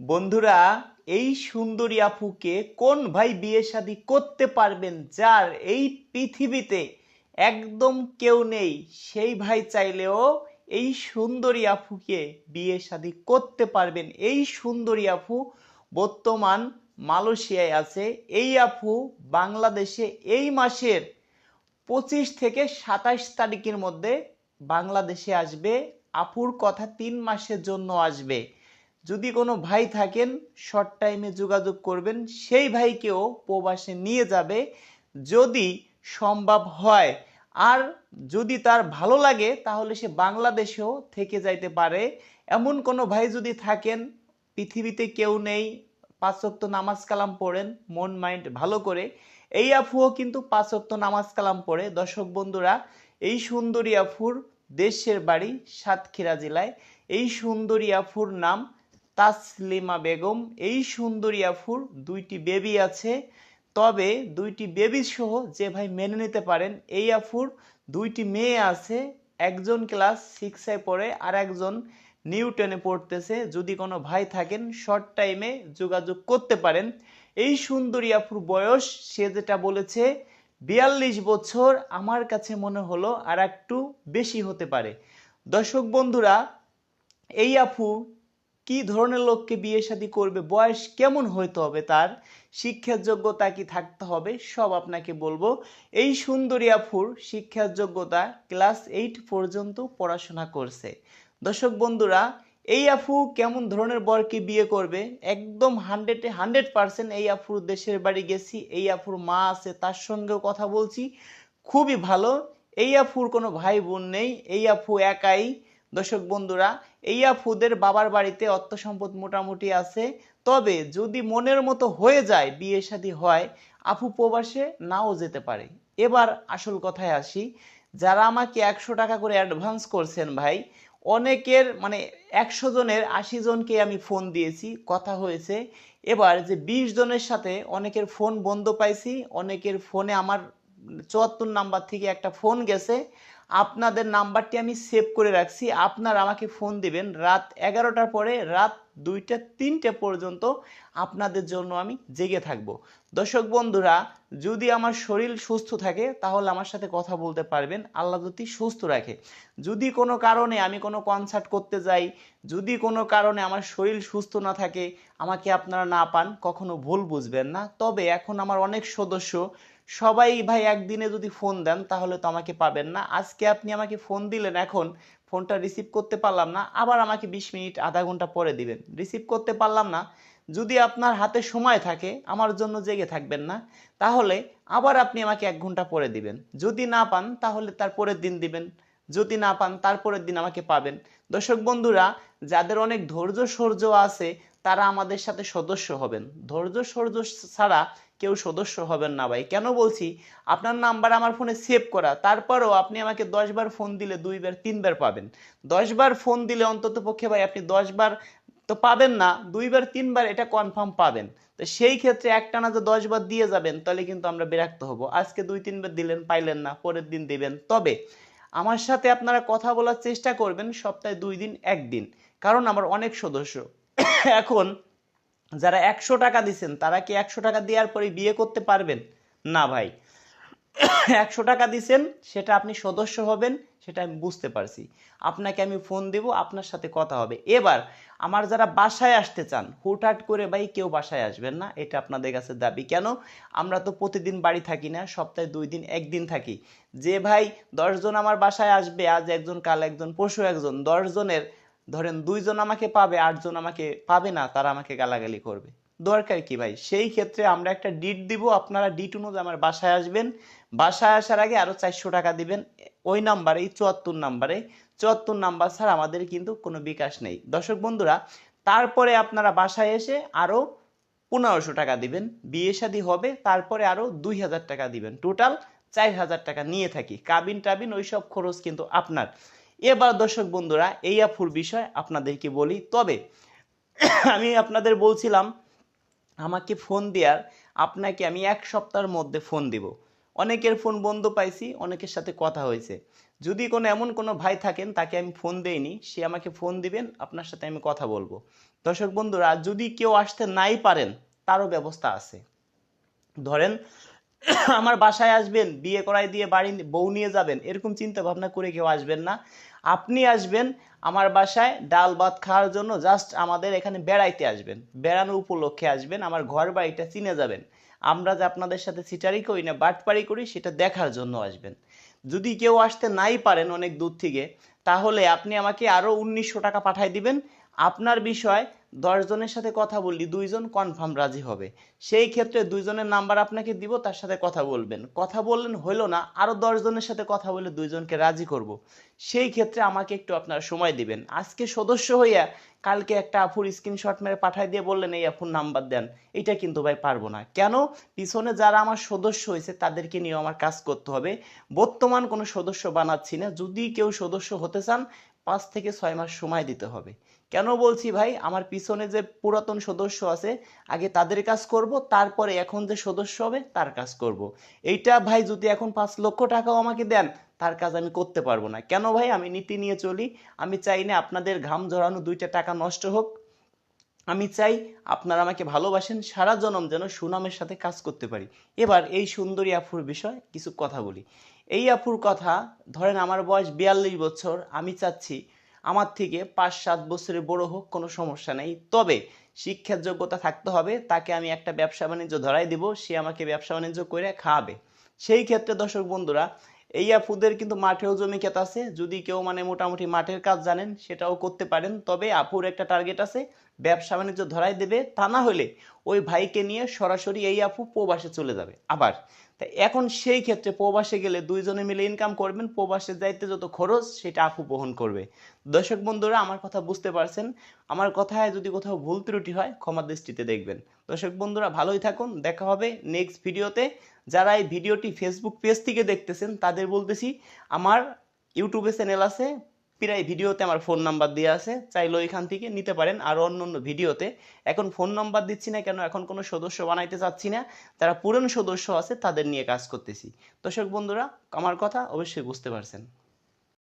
বন্ধুরা, এই সুন্দরী আপুকে কোন ভাই বিয়ে শাদী করতে পারবেন যার এই পৃথিবীতে একদম কেউ নেই, সেই ভাই চাইলেও এই সুন্দরী আপুকে বিয়ে শাদী করতে পারবেন। এই সুন্দরী আপু বর্তমান মালয়েশিয়ায় আছে। এই আপু বাংলাদেশে এই মাসের পঁচিশ থেকে সাতাশ তারিখের মধ্যে বাংলাদেশে আসবে। আপুর কথা তিন মাসের জন্য আসবে। যদি কোনো ভাই থাকেন শর্ট টাইমে যোগাযোগ করবেন, সেই ভাইকেও প্রবাসে নিয়ে যাবে যদি সম্ভব হয়। আর যদি তার ভালো লাগে, তাহলে সে বাংলাদেশেও থেকে যাইতে পারে। এমন কোনো ভাই যদি থাকেন, পৃথিবীতে কেউ নেই পাঁচক্ত নামাজ কালাম পড়েন, মন, মাইন্ড ভালো করে, এই আফুও কিন্তু পাঁচক্ত নামাজ কালাম পড়ে। দর্শক বন্ধুরা, এই সুন্দরী আফুর দেশের বাড়ি সাতক্ষীরা জেলায়। এই সুন্দরী আফুর নাম তাসলিমা বেগম, এই সুন্দরী আফুর দুইটি বেবি আছে। তবে দুইটি বেবি সহ যে ভাই মেনে নিতে পারেন এই আফুর দুইটি মেয়ে আছে, একজন ক্লাস সিক্সে পড়ে আর একজন নিউটনে পড়তেছে। যদি কোনো ভাই থাকেন শর্ট টাইমে যোগাযোগ করতে পারেন। এই সুন্দরী আফুর বয়স, সে যেটা বলেছে, বিয়াল্লিশ বছর, আমার কাছে মনে হলো আর একটু বেশি হতে পারে। দর্শক বন্ধুরা এই আপু কি ধরনের লোককে বিয়ে শাদী করবে, বয়স কেমন হইতে হবে তার, শিক্ষার যোগ্যতা কি থাকতে হবে, সব আপনাকে বলব। এই সুন্দরী আফুর শিক্ষার যোগ্যতা ক্লাস এইট পর্যন্ত পড়াশোনা করছে। দর্শক বন্ধুরা, এই আফু কেমন ধরনের বরকে বিয়ে করবে? একদম হান্ড্রেডে, হান্ড্রেড পার্সেন্ট এই আফুর দেশের বাড়ি গেছি, এই আফুর মা আছে, তার সঙ্গেও কথা বলছি। খুবই ভালো, এই আফুর কোনো ভাই বোন নেই, এই আফু একাই দর্শক বন্ধুরা এই আফুদের বাবার বাড়িতে অর্থ সম্পদ মোটামুটি আছে। তবে যদি মনের মতো হয়ে যায়, বিয়ে শাদী হয় আফু প্রবাসে নাও যেতে পারে। এবার আসল কথায় আসি, যারা আমাকে একশো টাকা করে অ্যাডভান্স করছেন ভাই, অনেকের মানে একশো জনের আশি জনকে আমি ফোন দিয়েছি, কথা হয়েছে। এবার যে বিশ জনের সাথে অনেকের ফোন বন্ধ পাইছি, অনেকের ফোনে আমার চুয়াত্তর নাম্বার থেকে একটা ফোন গেছে। আপনাদের নাম্বারটি আমি সেভ করে রাখছি। আপনারা আমাকে ফোন দিবেন রাত এগারোটার পরে রাত দুইটা, তিনটে পর্যন্ত আপনাদের জন্য আমি জেগে থাকব। দর্শক বন্ধুরা, যদি আমার শরীর সুস্থ থাকে, তাহলে আমার সাথে কথা বলতে পারবেন। আল্লাহ যদি সুস্থ রাখে। যদি কোনো কারণে আমি কোনো কনসার্ট করতে যাই, যদি কোনো কারণে আমার শরীর সুস্থ না থাকে, আমাকে আপনারা না পান, কখনো ভুল বুঝবেন না। তবে এখন আমার অনেক সদস্য সবাই, ভাই, একদিনে যদি ফোন দেন, তাহলে তো আমাকে পাবেন না। আজকে আপনি আমাকে ফোন দিলেন, এখন ফোনটা রিসিভ করতে পারলাম না, আবার আমাকে বিশ মিনিট, আধা ঘণ্টা পরে দিবেন রিসিভ করতে পারলাম না, যদি আপনার হাতে সময় থাকে, আমার জন্য জেগে থাকবেন না, তাহলে আবার আপনি আমাকে এক ঘণ্টা পরে দিবেন। যদি না পান, তাহলে তার পরের দিন দিবেন। যদি না পান তারপরের দিন আমাকে পাবেন। দর্শক বন্ধুরা, যাদের অনেক ধৈর্য, সৌর্য আছে, তারা আমাদের সাথে সদস্য হবেন। ধৈর্য, সৌর্য ছাড়া কেউ সদস্য হবেন না ভাই। কেন বলছি? আপনার নাম্বার আমার ফোনে সেভ করা। তারপরেও আপনি আমাকে দশবার ফোন দিলে দুইবার, তিনবার পাবেন। দশবার ফোন দিলে অন্তত পক্ষে ভাই আপনি দশবার তো পাবেন না, দুইবার, তিনবার এটা কনফার্ম পাবেন। তো সেই ক্ষেত্রে একটানা যে দশবার দিয়ে যাবেন, তাহলে কিন্তু আমরা বিরক্ত হব। আজকে দুই, তিনবার দিলেন, পাইলেন না, পরের দিন দিবেন। তবে আমার সাথে আপনারা কথা বলার চেষ্টা করবেন সপ্তাহে দুই দিন, একদিন। কারণ আমার অনেক সদস্য। এখন যারা একশো টাকা দিচ্ছেন তারা কি একশো টাকা দেওয়ার পরে বিয়ে করতে পারবেন? না ভাই। একশো টাকা দিছেন, সেটা আপনি সদস্য হবেন, সেটা আমি বুঝতে পারছি। আপনাকে আমি ফোন দেব, আপনার সাথে কথা হবে। এবার, আমার যারা বাসায় আসতে চান, হুটহাট করে ভাই কেউ বাসায় আসবেন না, এটা আপনাদের কাছে দাবি। কেন? আমরা তো প্রতিদিন বাড়ি থাকি না, সপ্তাহে দুই দিন, একদিন থাকি। যে ভাই, দশজন আমার বাসায় আসবে, আজ একজন, কাল একজন, পরশু একজন, দশজনের ধরেন দুইজন আমাকে পাবে, আটজন আমাকে পাবে না, তারা আমাকে গালাগালি করবে। দরকার কি ভাই? সেই ক্ষেত্রে আমরা একটা ডিট দিব, আপনারা ডিট অনুযায়ী আমার বাসায় আসবেন। বাসায় আসার আগে আরও চারশো টাকা দিবেন। ওই নাম্বারে চুয়াত্তর নাম্বারে চুয়াত্তর নাম্বার ছাড়া আমাদের কিন্তু কোনো বিকাশ নেই। দর্শক বন্ধুরা, তারপরে আপনারা বাসায় এসে আরও পনেরোশো টাকা দিবেন। বিয়ে শাদী হবে, তারপরে আরও দুই হাজার টাকা দিবেন। টোটাল চার হাজার টাকা নিয়ে থাকি। কাবিন টাবিন ওইসব খরচ কিন্তু আপনার। এবার দর্শক বন্ধুরা, এই আফুর বিষয় আপনাদেরকে বলি। তবে আমি আপনাদের বলছিলাম, আমাকে ফোন দেওয়ার, আপনাকে আমি এক সপ্তাহের মধ্যে ফোন দিব। অনেকের ফোন বন্ধ পাইছি, অনেকের সাথে কথা হয়েছে। যদি কোনো এমন কোনো ভাই থাকেন, তাকে আমি ফোন দেইনি, সে আমাকে ফোন দিবেন, আপনার সাথে আমি কথা বলব। দর্শক বন্ধুরা, যদি কেউ আসতে নাই পারেন, তারও ব্যবস্থা আছে। ধরেন, আমার বাসায় আসবেন, বিয়ে করাই দিয়ে বাড়ি বউ নিয়ে যাবেন, এরকম চিন্তা ভাবনা করে কেউ আসবেন না। আপনি আসবেন আমার বাসায়, ডাল ভাত খাওয়ার জন্য জাস্ট আমাদের এখানে বেড়াইতে আসবেন। বেড়ানো উপলক্ষে আসবেন, আমার ঘর বাড়িটা চিনে যাবেন। আমরা যে আপনাদের সাথে সিটারি করি না বাটপাড়ি করি, সেটা দেখার জন্য আসবেন। যদি কেউ আসতে নাই পারেন অনেক দূর থেকে, তাহলে আপনি আমাকে আরও উনিশশো টাকা পাঠাই দিবেন। আপনার বিষয় জনের সাথে কথা বললি, দুইজন কনফার্ম রাজি হবে। সেই ক্ষেত্রে দুইজনের নাম্বার আপনাকে দিব, তার সাথে কথা বলবেন। কথা বললেন হইল না, আরও দশ জনের সাথে কথা বলে দুইজনকে রাজি করব। সেই ক্ষেত্রে আমাকে একটু আপনারা সময় দিবেন। আজকে সদস্য হইয়া কালকে একটা আফুর স্ক্রিনশট মেরে পাঠাই দিয়ে বললেন, এই আফুর নাম্বার দেন। এটা কিন্তু ভাই পারব না। কেন? পিছনে যারা আমার সদস্য হয়েছে তাদেরকে নিয়ে আমার কাজ করতে হবে। বর্তমান কোনো সদস্য বানাচ্ছি না। যদি কেউ সদস্য হতে চান পাঁচ থেকে ছয় মাস সময় দিতে হবে। কেন বলছি ভাই? আমার পিছনে যে পুরাতন সদস্য আছে, আগে তাদের কাজ করব, তারপরে এখন যে সদস্য হবে, তার কাজ করব। এইটা ভাই যদি এখন পাঁচ লক্ষ টাকাও আমাকে দেন, তার কাজ আমি করতে পারব না। কেন ভাই? আমি নীতি নিয়ে চলি। আমি চাই না আপনাদের ঘাম ঝরানো দুইটা টাকা নষ্ট হোক। আমি চাই আপনারা আমাকে ভালোবাসেন, সারা জনম যেন সুনামের সাথে কাজ করতে পারি। এবার এই সুন্দরী আফুর বিষয় কিছু কথা বলি। এই আপুর কথা, ধরেন আমার বয়স বিয়াল্লিশ বছর, আমি চাচ্ছি আমার থেকে পাঁচ সাত বছরে বড় হোক, কোনো সমস্যা নেই। তবে শিক্ষার যোগ্যতা থাকতে হবে, তাকে আমি একটা ব্যবসা বাণিজ্য ধরাই দিব, সে আমাকে ব্যবসা বাণিজ্য করে খাওয়াবে। সেই ক্ষেত্রে দর্শক বন্ধুরা এই আপুদের কিন্তু মাঠেও জমি ক্ষেত আছে। যদি কেউ মানে মোটামুটি মাঠের কাজ জানেন, সেটাও করতে পারেন। তবে আপুর একটা টার্গেট আছে, ব্যবসা বাণিজ্য ধরাই দেবে তা না হলে ওই ভাইকে নিয়ে সরাসরি এই আপু প্রবাসে চলে যাবে আবার। তা এখন সেই ক্ষেত্রে প্রবাসে গেলে দুইজনে মিলে ইনকাম করবেন প্রবাসে যাইতে যত খরচ সেটা আপু বহন করবে। দর্শক বন্ধুরা, আমার কথা বুঝতে পারছেন। আমার কথায় যদি কোথাও ভুল ত্রুটি হয়, ক্ষমা দৃষ্টিতে দেখবেন। দর্শক বন্ধুরা, ভালোই থাকুন। দেখা হবে নেক্সট ভিডিওতে যারা এই ভিডিওটি ফেসবুক পেজ থেকে দেখতেছেন, তাদের বলতেছি, আমার ইউটিউবে চ্যানেল আছে, প্রায় ভিডিওতে আমার ফোন নাম্বার দেওয়া আছে চাইলে ওইখান থেকে নিতে পারেন। আর অন্য অন্য ভিডিওতে, এখন ফোন নাম্বার দিচ্ছি না কেন, এখন কোনো সদস্য বানাইতে চাচ্ছি না, যারা পুরনো সদস্য আছে, তাদের নিয়ে কাজ করতেছি। দর্শক বন্ধুরা, আমার কথা অবশ্যই বুঝতে পারছেন।